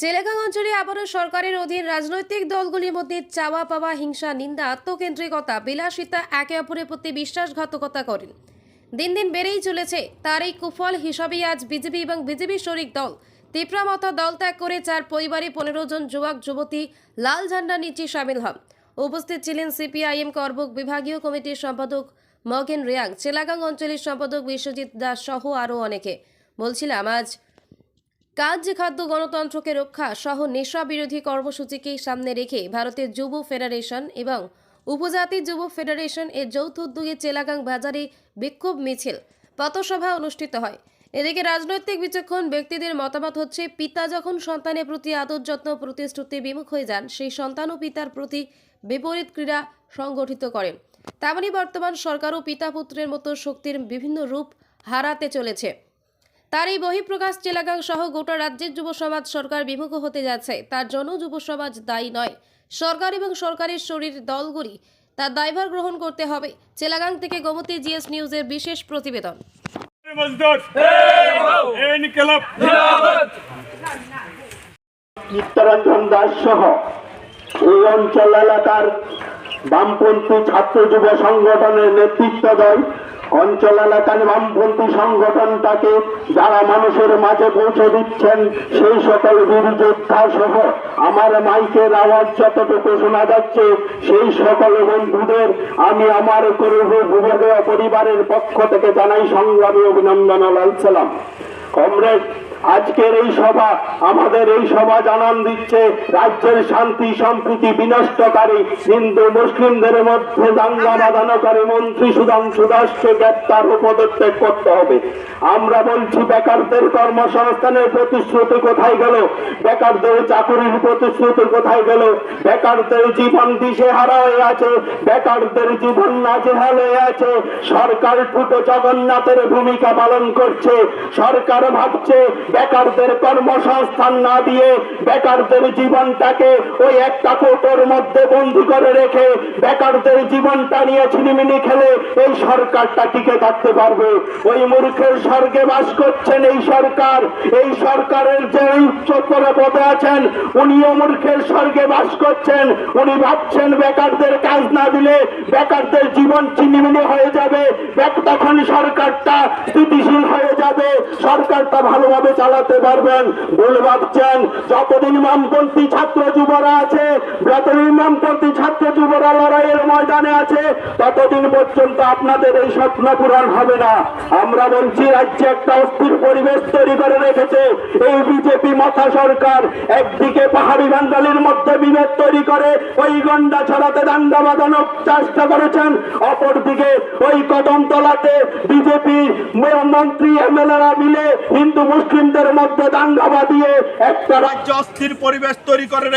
চেলেগাং অঞ্চলে আবারও সরকারের অধীন রাজনৈতিক দলগুলির মধ্যে চাওয়া পাওয়া, হিংসা, নিন্দা, আত্মকেন্দ্রিকতা, বিলাসিতা একে অপরের প্রতি বিশ্বাসঘাতকতা করেন। দিন দিন বেড়েই চলেছে তার এই কুফল হিসাবেই আজ বিজেপি এবং বিজেপি শরিক দল তিপ্রামতা দল ত্যাগ করে চার পরিবারে পনেরো জন যুবক, যুবতী, লাল ঝান্ডা নিচে সামিল হন। উপস্থিত ছিলেন সিপিআইএম করবুক বিভাগীয় কমিটির সম্পাদক মগেন রিয়াং চেলাগাং অঞ্চলের সম্পাদক বিশ্বজিৎ দাস সহ আরও অনেকে। বলছিলাম, আজ কাজ, খাদ্য, গণতন্ত্রকে রক্ষা সহ নেশা বিরোধী কর্মসূচিকে সামনে রেখে ভারতের যুব ফেডারেশন এবং উপজাতি যুব ফেডারেশন এর যৌথ উদ্যোগে চেলাগাং বাজারে বিক্ষোভ মিছিল, পথসভা অনুষ্ঠিত হয়। এদিকে রাজনৈতিক বিচক্ষণ ব্যক্তিদের মতামত হচ্ছে, পিতা যখন সন্তানের প্রতি আদর যত্ন প্রতিশ্রুতি বিমুখ হয়ে যান, সেই সন্তান ও পিতার প্রতি বিপরীত ক্রীড়া সংগঠিত করেন। তেমনই বর্তমান সরকারও পিতা পুত্রের মতো শক্তির বিভিন্ন রূপ হারাতে চলেছে। তার এই বহিঃপ্রকাশ চেলাগাং সহ গোটা রাজ্যের যুব সমাজ সরকার বিমুখ হতে যাচ্ছে। তার জন্য যুব সমাজ দায়ী নয়। সরকার এবং সরকারের শরীর দলগুলি তার দায়ভার গ্রহণ করতে হবে। চেলাগাং থেকে গোমতী জিএস নিউজের বিশেষ প্রতিবেদন। চিত্তরঞ্জন দাস সহ এই অঞ্চল এলাকার বামপন্থী ছাত্র যুব সংগঠনের নেতৃত্ব দেয় অঞ্চল এলাকার বামপন্থী সংগঠনটাকে যারা মানুষের মাঝে পৌঁছে দিচ্ছেন, সেই সকল গুরু যোদ্ধা সহ আমার মাইকের আওয়াজ যতটুকু শোনা যাচ্ছে, সেই সকল বন্ধুদের আমি আমার ভূভেদয় পরিবারের পক্ষ থেকে জানাই সংগ্রামী অভিনন্দন ও লাল সালাম। কমরেড আজকের এই সভা, আমাদের এই সভা জানান দিচ্ছে রাজ্যের শান্তি, সম্প্রীতি বিনষ্টকারী হিন্দু, মুসলিমদের মধ্যে দাঙ্গা বাঁধানোকারী মন্ত্রী সুধাংশু দাসকে গ্রেপ্তার ও পদত্যাগ করতে হবে। আমরা বলছি, বেকারদের কর্মসংস্থানের প্রতিশ্রুতি কোথায় গেল? বেকারদের চাকরির প্রতিশ্রুতি কোথায় গেল? বেকারদের জীবন দিশেহারা হয়ে আছে, বেকারদের জীবন নাজেহাল হয়ে আছে। সরকার ঠুটো জগন্নাথের ভূমিকা পালন করছে, সরকার ভাবছে বেকারদের কর্মসংস্থান না দিয়ে বেকারদের জীবনটাকে ওই একটা কোটোর মধ্যে বন্দি করে রেখে বেকারদের জীবনটা নিয়ে ছিনিমিনি খেলে এই সরকারটা টিকে থাকতে পারবে। ওই মূর্খের স্বর্গে বাস করছেন এই সরকার। এই সরকারের যে উচ্চ করে পদে আছেন, উনিও মূর্খের স্বর্গে বাস করছেন। উনি ভাবছেন বেকারদের কাজ না দিলে বেকারদের জীবন চিনিমিনি হয়ে যাবে। তখন সরকারটা স্থিতিশীল হয়ে যাবে। সরকারটা ভালোভাবে চালাতে পারবেন। ভুল ভাবছেন, যতদিন বামপন্থী ছাত্র যুবরা আছে, যতদিন বামপন্থী ছাত্র যুবরা লড়াইয়ের ময়দানে আছে, ততদিন পর্যন্ত আপনাদের এই স্বপ্ন পূরণ হবে না। আমরা বলছি, রাজ্যে একটা অস্থির পরিবেশ তৈরি করে রেখেছে। এই বিজেপি মাথা সরকার একদিকে পাহাড়ি বাঙ্গালির মধ্যে বিভেদ তৈরি করে, ওই গন্ডা ছড়াতে দাঙ্গা বাঁধানোর চেষ্টা করেছেন। অপরদিকে ওই কদম তলাতে বিজেপি মন্ত্রী, এমএলএরা মিলে হিন্দু মুসলিমদের মধ্যে দাঙ্গা বাঁধিয়ে একটা রাজ্য অস্থির পরিবেশ তৈরি করে।